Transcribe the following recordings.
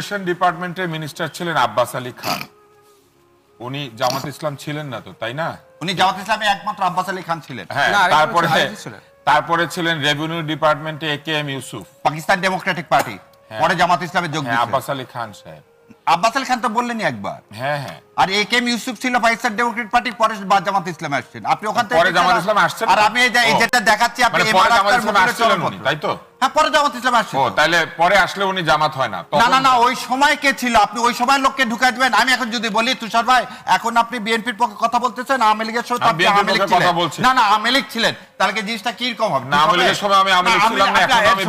Education ডিপার্টমেন্টের minister ছিলেন আব্বাস আলী খান। উনি জামাত ইসলাম ছিলেন না তো তাই না? উনি জামাত ইসলামে একমাত্র আব্বাস আলী খান ছিলেন। হ্যাঁ তারপরে তারপরে ছিলেন রেভিনিউ ডিপার্টমেন্টে A K M Yusuf. Pakistan democratic party. পরে জামাত ইসলামে যোগ হ্যাঁ দিয়েছেন আব্বাস আলী খান সাহেব। আব্বাস আলী খান তো বললেনই একবার। হ্যাঁ হ্যাঁ। আর এ কে এম ইউসুফ ছিল পাকিস্তান ডেমোক্রেট পার্টি পরে জামাত ইসলামে আসছেন। আপনি ওখান থেকে পরে জামাত ইসলামে আসছেন আর আমি এই যেটা দেখাচ্ছি আপনি মানে এবার চরমপত্র। তাই তো? হ্যাঁ পরে জামাত ইসলামে আসছেন ও তাহলে পরে আসলে উনি জামাত হয় না না না না ওই সময় কে ছিল? আপনি ওই সময় লোককে ঢুকাই দিবেন। আমি এখন যদি বলি তুষার ভাই এখন আপনি বিএনপির পক্ষে কথা বলতেছেন আওয়ামী লীগের আমি আপনি আওয়ামী লীগ কথা ছিলেন। বলছি। না না আওয়ামী লীগ ছিলেন। তাহলে কি জিনিসটা কীরকম হবে? না, আওয়ামী লীগের সময় আমি আওয়ামী লীগ ছিলাম না, এখন আমি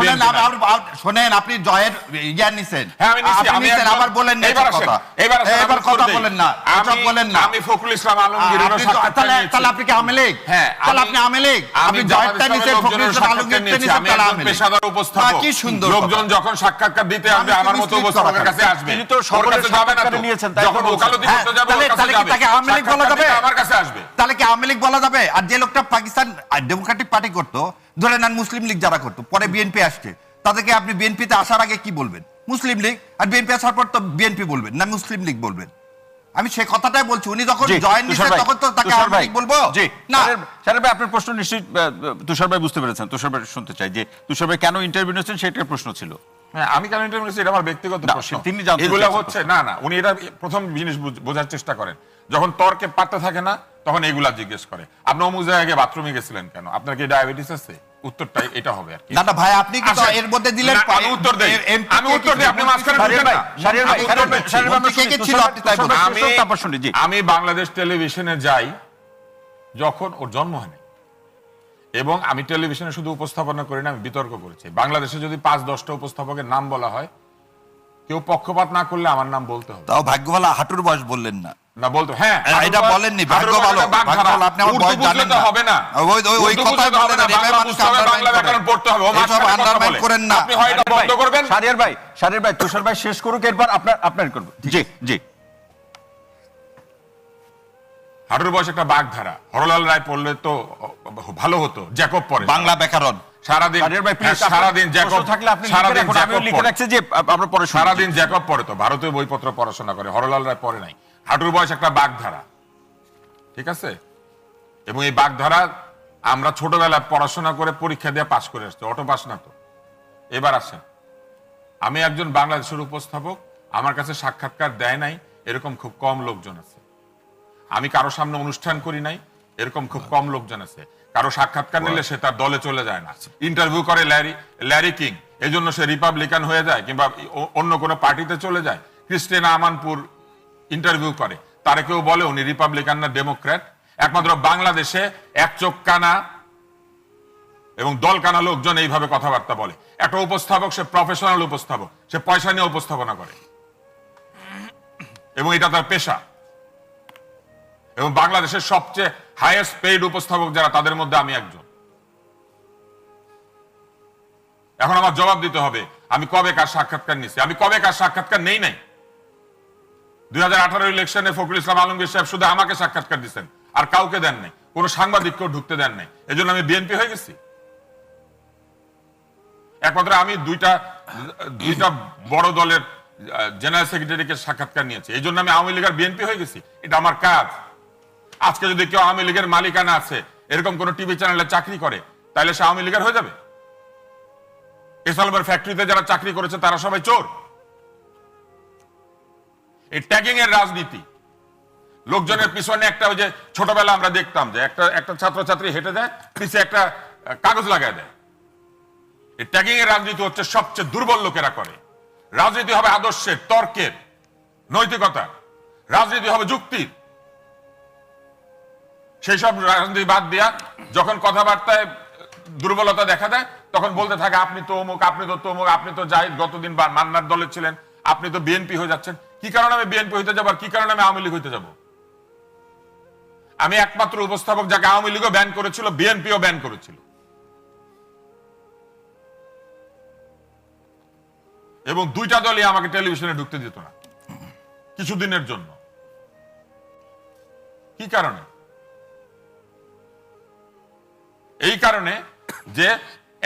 আবার- শোনেন আপনি জয়ের ইয়া নিছেন। হ্যাঁ আমি নিছি আমি আবার বলেন না এবার কথা। এবার এবার কথা বলেন না এসব বলেন না। আমি ফখরুল ইসলাম আলমগীর আপনি তাহলে তাহলে আপনি কি আওয়ামী লীগ? হ্যাঁ, তাহলে আপনি আওয়ামী লীগ? আপনি জয়েরটা নিছেন ফখরুল ইসলাম নিয়েছি, নিছেন তাহলে আওয়ামী লীগ। পেশাদার উপস্থাপক। কি সুন্দর লোকজন যখন সাক্ষাৎকার দিতে আসবে আমার মতো উপস্থাপকের কাছে আসবে। তিনি তো কাছে যাবে না নিয়েছেন, যখন ওকালতি করতে যাবে তাহলে- তাহলে কি তাকে আওয়ামী লীগ বলা যাবে? আমার কাছে আসবে। তাহলে কি আওয়ামী লীগ বলা যাবে? আর যে লোকটা পাকিস্তান ডেমোক্রেটিক পার্টি করতো ধরে নেন মুসলিম লীগ যারা করতো পরে বিএনপি আসছে তাদেরকে আপনি বিএনপিতে আসার আগে কি বলবেন? মুসলিম লীগ আর বিএনপি আসার পর তো বিএনপি বলবেন না মুসলিম লীগ বলবেন? আমি সে কথাটাই বলছি। উনি যখন জয়েন নিছেন তখন তো তাকে আওয়ামী বলব? জি না। সারের ভাই আপনার প্রশ্ন নিশ্চয়ই তুষার ভাই বুঝতে পেরেছেন। তুষার ভাই শুনতে চাই যে তুষার ভাই কেন ইন্টারভিউ নিয়েছেন সেটার প্রশ্ন ছিল। হ্যাঁ আমি কেন ইন্টারভিউ নিয়েছি এটা আমার ব্যক্তিগত প্রশ্ন। তিনি জানতে এগুলো হচ্ছে না না উনি এটা প্রথম জিনিস বুঝ- বোঝার চেষ্টা করেন। যখন তর্কে পাত্তা থাকে না তখন এগুলা জিজ্ঞেস করে। আপনি অমুক জায়গায় বাথরুমে গেছিলেন কেন? আপনার কি ডায়াবেটিস আছে? উত্তরটা এটা হবে আর কি। না না ভাই আপনি কি তো এর মধ্যে দিলেন? আমি উত্তর দেই। আমি উত্তর দেই আপনি মাঝখানে শাহরিয়ার ঢুকেন না। শাহরিয়ার ভাই, শাহরিয়ার ভাই, কে কে ছিল? আপনি তাই বলুন। আমি তারপর শুনি, জি। আমি বাংলাদেশ টেলিভিশনে যাই যখন ওর জন্ম হয়নি। এবং আমি টেলিভিশনে শুধু উপস্থাপনা করি না আমি বিতর্ক করেছি। বাংলাদেশে যদি পাঁচ দশটা উপস্থাপকের নাম বলা হয় কেউ পক্ষপাত না করলে আমার নাম বলতে হবে। তাও ভাগ্য ভালো হাঁটুর বয়স বললেন না। না বলতো হ্যাঁ এটা বলেননি, বয়স- ভাগ্য ভালো, ভাগ্য ভালো, আপনি আমার বয়স জানেন না। হবে না। ওই- ওই- ওই বলেন, না, এভাবে বাংলা মানুষ ব্যাকরণ পড়তে হবে ও কথা বলে। করেন না। আপনি হয় এটা বন্ধ করবেন? শাহরিয়ার ভাই শাহরিয়ার ভাই তুষার ভাই শেষ করুক এরপর আপনার আপনার করব। জি জি। হাঁটুর বয়স একটা বাঘ ধারা হরলাল রায় পড়লে তো ভালো হতো জ্যাকব পরে। বাংলা ব্যাকরণ। সারাদিন ভাই হ্যাঁ, সারাদিন জ্যাকব থাকলে আপনি সারাদিন জ্যাকব লিখে। রাখছি যে আমরা পরে সারাদিন জ্যাকব পড়ে তো ভারতীয় বইপত্র পড়াশোনা করে হরলাল রায় পড়ে নাই। হাঁটুর বয়স একটা বাগধারা, ঠিক আছে? এবং এই বাগধারা আমরা ছোটবেলায় পড়াশোনা করে পরীক্ষা দিয়ে পাশ করে আসছি, অটো পাস না তো। এবার আসেন, আমি একজন বাংলাদেশের উপস্থাপক, আমার কাছে সাক্ষাৎকার দেয় নাই, এরকম খুব কম লোকজন আছে। আমি কারও সামনে অনুষ্ঠান করি নাই, এরকম খুব কম লোকজন আছে। কারও সাক্ষাৎকার নিলে সে তার দলে চলে যায় না। ইন্টারভিউ করে ল্যারি ল্যারি কিং এই জন্য সে রিপাবলিকান হয়ে যায়, কিংবা অন্য কোনো পার্টিতে চলে যায়। ক্রিস্টিনা আমানপুর ইন্টারভিউ করে। তারা কেউ বলে উনি রিপাবলিকান না ডেমোক্র্যাট একমাত্র বাংলাদেশে এক চোখ কানা এবং দল কানা লোকজন এইভাবে কথাবার্তা বলে। একটা উপস্থাপক, সে প্রফেশনাল উপস্থাপক, সে পয়সা নিয়ে উপস্থাপনা করে। এবং এটা তার পেশা। এবং বাংলাদেশের সবচেয়ে হাইয়েস্ট পেইড উপস্থাপক যারা, তাদের মধ্যে আমি একজন। এখন আমার জবাব দিতে হবে, আমি কবে কার সাক্ষাৎকার নিছি? আমি কবে কার সাক্ষাৎকার নেই নাই? দুই হাজার আঠারো ইলেকশনে ফখরুল ইসলাম আলমগীর সাহেব শুধু আমাকে সাক্ষাৎকার দিচ্ছেন আর কাউকে দেন নাই। কোনো সাংবাদিককেও ঢুকতে দেন নাই। এজন্য আমি বিএনপি হয়ে গেছি। একমাত্র আমি দুইটা দুইটা বড় দলের জেনারেল সেক্রেটারিকে সাক্ষাৎকার নিয়েছি। এই জন্য আমি আওয়ামী লীগের বিএনপি হয়ে গেছি। এটা আমার কাজ। আজকে যদি কেউ আওয়ামী লীগের মালিকানা আছে, এরকম কোন টিভি চ্যানেলে চাকরি করে, তাহলে সে আওয়ামী লীগের হয়ে যাবে। এসালমের ফ্যাক্টরিতে যারা চাকরি করেছে, তারা সবাই চোর। এই ট্যাগিং এর রাজনীতি। লোকজনের পিছনে একটা ওই যে ছোটবেলা আমরা দেখতাম যে একটা একটা ছাত্রছাত্রী হেঁটে দেয় পিছে একটা কাগজ লাগায় দেয়। এই ট্যাগিং এর রাজনীতি হচ্ছে সবচেয়ে দুর্বল লোকেরা করে। রাজনীতি হবে আদর্শের, তর্কের নৈতিকতা রাজনীতি হবে যুক্তির। সেই সব রাজনীতি বাদ দিয়া যখন কথাবার্তায় দুর্বলতা দেখা দেয়, তখন বলতে থাকে, আপনি তো অমুক, আপনি তো তমুক, আপনি তো যাই গতদিন মান্নার দলে ছিলেন। আপনি তো বিএনপি হয়ে যাচ্ছেন। কি কারণে আমি বিএনপি হইতে যাব আর কি কারণে আমি আওয়ামী লীগ হইতে যাব? আমি একমাত্র উপস্থাপক যাকে আওয়ামী লীগও ব্যান করেছিল বিএনপিও ব্যান করেছিল। এবং দুইটা দলই আমাকে টেলিভিশনে ঢুকতে দিত না, কিছুদিনের জন্য। কি কারণে? এই কারণে যে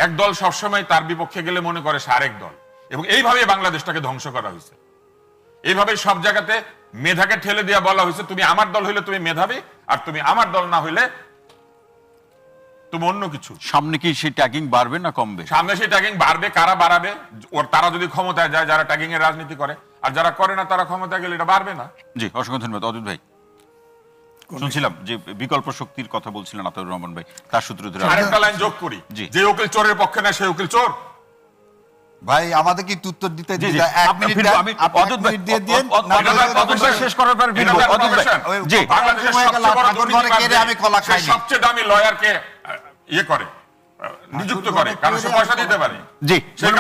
এক দল সবসময় তার বিপক্ষে গেলে মনে করে সে আরেক দল। এবং এইভাবে বাংলাদেশটাকে ধ্বংস করা হয়েছে। এইভাবে সব জায়গাতে মেধাকে ঠেলে দিয়ে বলা হয়েছে তুমি আমার দল হইলে তুমি মেধাবী আর তুমি আমার দল না হইলে তুমি অন্য কিছু। সামনে কি সেই ট্যাগিং বাড়বে না কমবে? সামনে সেই ট্যাগিং বাড়বে কারা বাড়াবে? ওর তারা যদি ক্ষমতায় যায় যারা ট্যাগিং এর রাজনীতি করে আর যারা করে না তারা ক্ষমতায় গেলে এটা বাড়বে না। জি অসংখ্য ধন্যবাদ। অদূত ভাই শুনছিলাম যে বিকল্প শক্তির কথা বলছিলেন আতাউর রহমান ভাই তার সূত্র ধরে আরেকটা লাইন যোগ করি। যে উকিল চোরের পক্ষে না সেই উকিল চোর। ভাই আমাদের কি উত্তর দিতে। এক মিনিট আমি মিনিট দিয়ে দিন। শেষ করার পর। জি বাংলাদেশের আমি কলা খাই সবচেয়ে দামি লয়ারকে ইয়ে করে নিযুক্ত করে কারণ সে পয়সা দিতে পারে জি